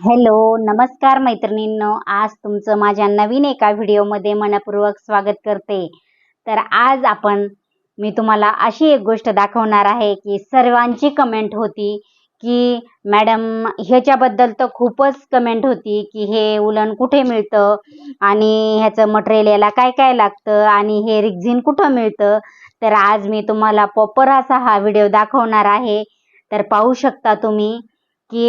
Hello नमस्कार मैत्रिणींनो. आज तुमचं माझ्या नवीन एका व्हिडिओमध्ये मनपूर्वक स्वागत करते. तर आज आपण मी तुम्हाला अशी एक गोष्ट दाखवणार आहे की सर्वांची कमेंट होती की मॅडम ह्याच्याबद्दल तर खूपच कमेंट होती की हे उलन कुठे मिळतं आणि ह्याचं मटेरियल याला काय काय लागतं आणि हे रिक्झिन कुठं मिळतं. तर आज मी तुम्हाला प्रॉपर असा हा व्हिडिओ दाखवणार आहे. तर पाहू शकता तुम्ही की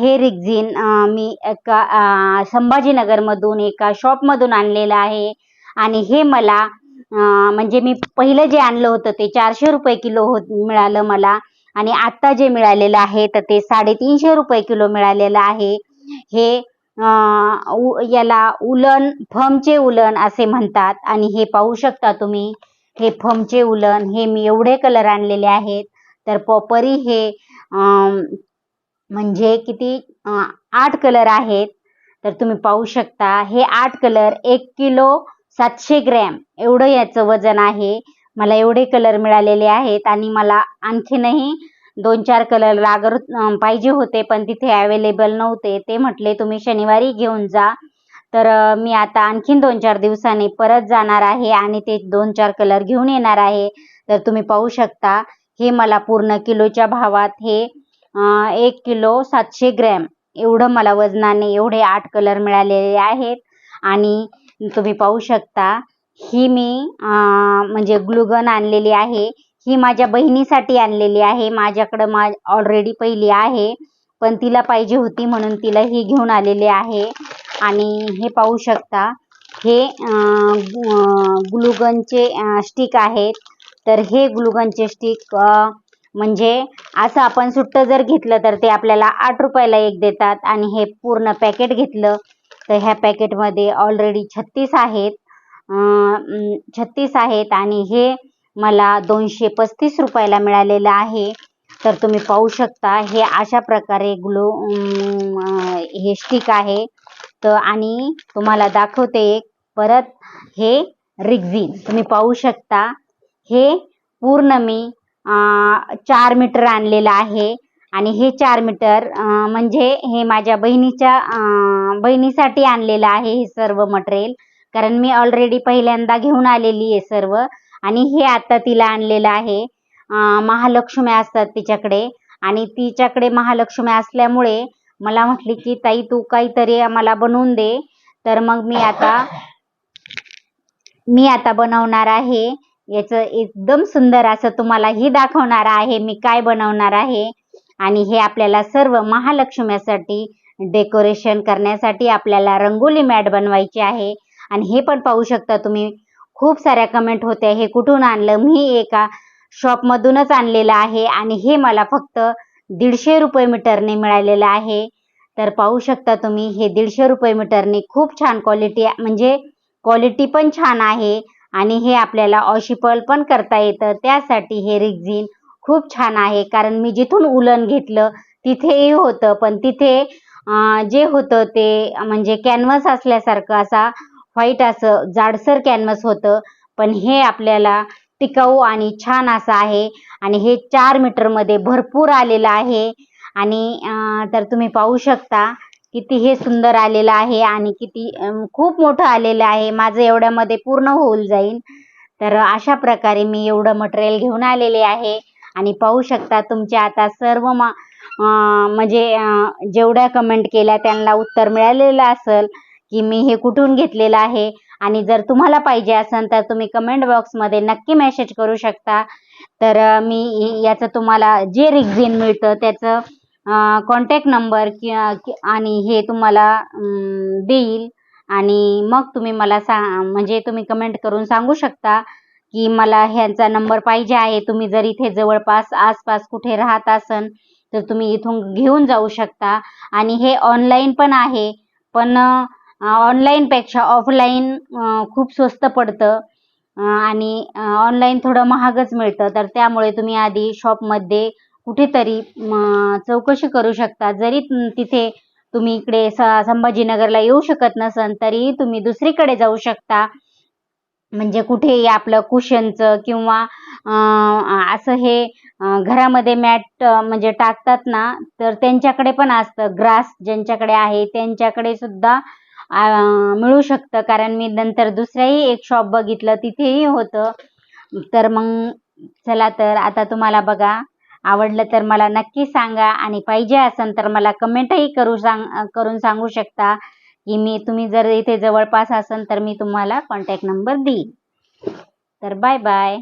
हे रिक्झिन मी एका संभाजीनगरमधून एका शॉपमधून आणलेलं आहे. आणि हे मला म्हणजे मी पहिलं जे आणलं होतं ते चारशे रुपये किलो होत मिळालं मला. आणि आत्ता जे मिळालेलं आहे तर ते साडेतीनशे रुपये किलो मिळालेलं आहे. हे उ- याला उलन फमचे उलन असे म्हणतात. आणि हे पाहू शकता तुम्ही हे फमचे उलन हे मी एवढे कलर आणलेले आहेत. तर पॉपरी हे म्हणजे किती आठ कलर आहेत तर तुम्ही पाहू शकता हे आठ कलर एक किलो सातशे ग्रॅम एवढं याचं वजन आहे. मला एवढे कलर मिळालेले आहेत आणि मला आणखीनही दोन चार कलर लागत पाहिजे होते पण तिथे अवेलेबल नव्हते. ते म्हटले तुम्ही शनिवारी घेऊन जा. तर मी आता आणखीन दोन चार दिवसांनी परत जाणार आहे आणि ते दोन चार कलर घेऊन येणार आहे. तर तुम्ही पाहू शकता हे मला पूर्ण किलोच्या भावात हे एक किलो सातशे ग्रॅम. एवढं मला वजनाने एवढे आठ कलर मिळालेले आहेत. आणि तुम्ही पाहू शकता ही मी म्हणजे ग्लुगन आणलेली आहे. ही माझ्या बहिणीसाठी आणलेली आहे. माझ्याकडं मा ऑलरेडी पहिली आहे. पण तिला पाहिजे होती म्हणून तिला ही घेऊन आलेली आहे. आणि हे पाहू शकता हे ग्लुगनचे स्टिक आहेत. तर हे ग्लुगनचे स्टिक म्हणजे असं आपण सुट्टं जर घेतलं तर ते आपल्याला आठ रुपयाला एक देतात आणि हे पूर्ण पॅकेट घेतलं तर ह्या पॅकेटमध्ये ऑलरेडी छत्तीस आहेत. छत्तीस आहेत आणि हे मला दोनशे पस्तीस रुपयाला मिळालेलं आहे. तर तुम्ही पाहू शकता हे अशा प्रकारे ग्लो हे स्टिक आहे. तर आणि तुम्हाला दाखवते एक परत हे रिग्झिन तुम्ही पाहू शकता हे पूर्ण मी चार मीटर आणलेलं आहे. आणि हे चार मीटर म्हणजे हे माझ्या बहिणीच्या बहिणीसाठी आणलेलं आहे हे सर्व मटेरियल. कारण मी ऑलरेडी पहिल्यांदा घेऊन आलेली आहे सर्व. आणि हे आता तिला आणलेलं आहे. महालक्ष्म्या महालक्ष्मी असतात तिच्याकडे. आणि तिच्याकडे महालक्ष्मी असल्यामुळे मला म्हटली की ताई तू काहीतरी मला बनवून दे. तर मग मी आता मी आता बनवणार आहे. याचं एकदम सुंदर असं तुम्हाला ही दाखवणार आहे मी काय बनवणार आहे. आणि हे आपल्याला सर्व महालक्ष्म्यासाठी डेकोरेशन करण्यासाठी आपल्याला रंगोली मॅट बनवायची आहे. आणि हे पण पाहू शकता तुम्ही खूप साऱ्या कमेंट होत्या हे कुठून आणलं? मी एका शॉपमधूनच आणलेलं आहे आणि हे मला फक्त दीडशे रुपये मीटरने मिळालेलं आहे. तर पाहू शकता तुम्ही हे दीडशे रुपये मीटरने खूप छान क्वालिटी म्हणजे क्वालिटी पण छान आहे. आणि हे आपल्याला ऑशिपल पण करता येतं. त्यासाठी हे रिक्झिन खूप छान आहे. कारण मी जिथून उलन घेतलं तिथेही होतं. पण तिथे जे होतं ते म्हणजे कॅनव्हस असल्यासारखं असा व्हाईट असं जाडसर कॅनव्हस होतं. पण हे आपल्याला टिकाऊ आणि छान असं आहे. आणि हे चार मीटरमध्ये भरपूर आलेलं आहे. आणि तर तुम्ही पाहू शकता. किती हे सुंदर आलेलं आहे आणि किती खूप मोठं आलेलं आहे. माझं एवढ्यामध्ये पूर्ण होऊन जाईल तर अशा प्रकारे मी एवढं मटेरियल घेऊन आलेले आहे. आणि पाहू शकता तुमच्या आता सर्व मा म्हणजे जेवढ्या कमेंट केल्या त्यांना उत्तर मिळालेलं असेल की मी हे कुठून घेतलेलं आहे. आणि जर तुम्हाला पाहिजे असेल तर तुम्ही कमेंट बॉक्समध्ये नक्की मेसेज करू शकता. तर मी याचं तुम्हाला जे रिक्झिन मिळतं त्याचं कॉन्टॅक्ट नंबर आणि हे तुम्हाला देईल. आणि मग तुम्ही मला सा म्हणजे तुम्ही कमेंट करून सांगू शकता की मला ह्यांचा नंबर पाहिजे आहे. तुम्ही जर इथे जवळपास आसपास कुठे राहत असन तर तुम्ही इथून घेऊन जाऊ शकता. आणि हे ऑनलाईन पण आहे. पण ऑनलाईनपेक्षा ऑफलाईन खूप स्वस्त पडतं. आणि ऑनलाईन थोडं महागच मिळतं. तर त्यामुळे तुम्ही आधी शॉपमध्ये कुठेतरी चौकशी करू शकता. जरी तिथे तुम्ही इकडे स संभाजीनगरला येऊ शकत नसन तरीही तुम्ही दुसरीकडे जाऊ शकता. म्हणजे कुठेही आपलं कुशनचं किंवा असं हे घरामध्ये मॅट म्हणजे टाकतात ना तर त्यांच्याकडे पण असतं. ग्रास ज्यांच्याकडे आहे त्यांच्याकडे सुद्धा मिळू शकतं. कारण मी नंतर दुसऱ्याही एक शॉप बघितलं तिथेही होतं. तर मग चला तर आता तुम्हाला बघा. आवडलं तर मला नक्की सांगा आणि पाहिजे असेल तर मला कमेंटही करू सांग करून सांगू शकता की मी तुम्ही जर इथे जवळपास असेल तर मी तुम्हाला कॉन्टॅक्ट नंबर देईन. तर बाय बाय